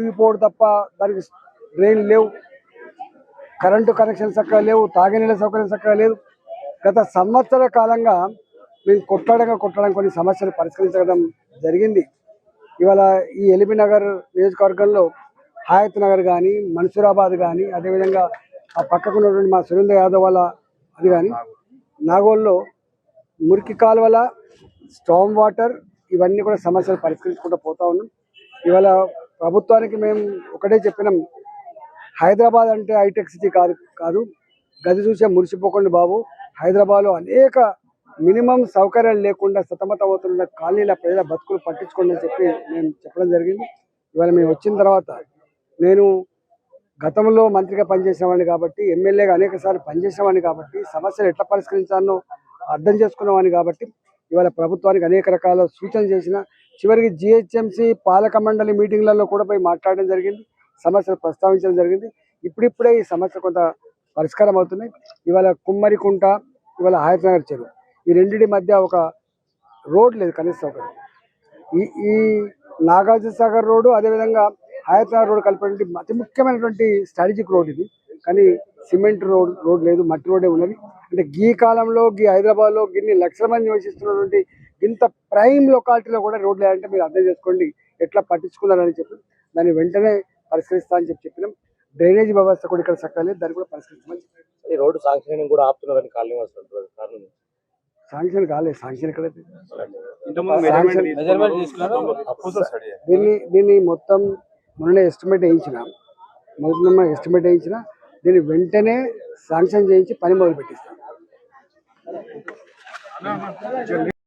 మునిగిపోవడం తప్ప దానికి డ్రైన్లు లేవు. కరెంటు కనెక్షన్ చక్కగా లేవు తాగునీళ్ళ సౌకర్యం చక్కగా లేదు. గత సంవత్సర కాలంగా మేము కొట్టడంగా కొట్టడం కొన్ని సమస్యలు పరిష్కరించడం జరిగింది. ఇవాళ ఈ ఎలిబి నగర్ నియోజకవర్గంలో హాయత్ నగర్ కానీ మన్సూరాబాద్ కానీ అదేవిధంగా ఆ పక్కకు ఉన్నటువంటి మా సురేంద్ర యాదవ్ వాళ్ళ అది కానీ నాగోల్లో మురికి కాలువల స్టామ్ వాటర్ ఇవన్నీ కూడా సమస్యలు పరిష్కరించుకుంటూ పోతా ఉన్నాం. ఇవాళ ప్రభుత్వానికి మేము ఒకటే చెప్పినాం. హైదరాబాద్ అంటే హైటెక్ సిటీ కాదు కాదు. గది చూసే మురిసిపోకండి బాబు. హైదరాబాద్లో అనేక మినిమం సౌకర్యాలు లేకుండా సతమతమవుతున్న కాలనీల ప్రజల బతుకులు పట్టించుకోండి అని చెప్పి నేను చెప్పడం జరిగింది. ఇవాళ మేము వచ్చిన తర్వాత నేను గతంలో మంత్రిగా పనిచేసేవాడిని కాబట్టి ఎమ్మెల్యేగా అనేక సార్లు పనిచేసేవాడిని కాబట్టి సమస్యలు ఎట్లా పరిష్కరించాలో అర్థం చేసుకునేవాడిని కాబట్టి ఇవాళ ప్రభుత్వానికి అనేక రకాల సూచనలు చేసిన చివరికి జిహెచ్ఎంసీ పాలక మండలి మీటింగ్లలో కూడా పోయి మాట్లాడడం జరిగింది సమస్యలు ప్రస్తావించడం జరిగింది. ఇప్పుడిప్పుడే ఈ సమస్య కొంత పరిష్కారం అవుతున్నాయి. ఇవాళ కుమ్మరికుంట ఇవాళ హయత్నగర్ చెరువు. ఈ రెండింటి మధ్య ఒక రోడ్ లేదు కనీసం ఒక ఈ ఈ నాగార్జున సాగర్ రోడ్డు అదేవిధంగా హయత్నగర్ రోడ్ కలిపేటువంటి అతి ముఖ్యమైనటువంటి స్ట్రాటజిక్ రోడ్ ఇది. కానీ సిమెంట్ రోడ్ రోడ్ లేదు మట్టి రోడ్డే ఉన్నది. అంటే గీ కాలంలో గీ హైదరాబాద్లో గిన్ని లక్షల మంది నివసిస్తున్నటువంటి ఇంత ప్రైమ్ లొకాలిటీలో కూడా రోడ్ లేదంటే మీరు అర్థం చేసుకోండి ఎట్లా పట్టించుకున్నారని చెప్పి. దాన్ని వెంటనే పరిష్కరిస్తా అని చెప్పి చెప్పినాం. డ్రైనేజ్ వ్యవస్థ కూడా ఇక్కడ సక్కలేదు దాన్ని కూడా పరిష్కరించమని చెప్పాం. ఈ రోడ్డు సాంక్షన్ కూడా ఆపుతున్నారని కాలనీ కారణం? శాంక్షన్ కాలేదు. శాంక్షన్ స్టడీ దీన్ని దీన్ని మొత్తం మొన్ననే ఎస్టిమేట్ వేయించిన. మొన్న ఎస్టిమేట్ వేయించిన. దీన్ని వెంటనే శాంక్షన్ చేయించి పని మొదలు పెట్టిస్తాం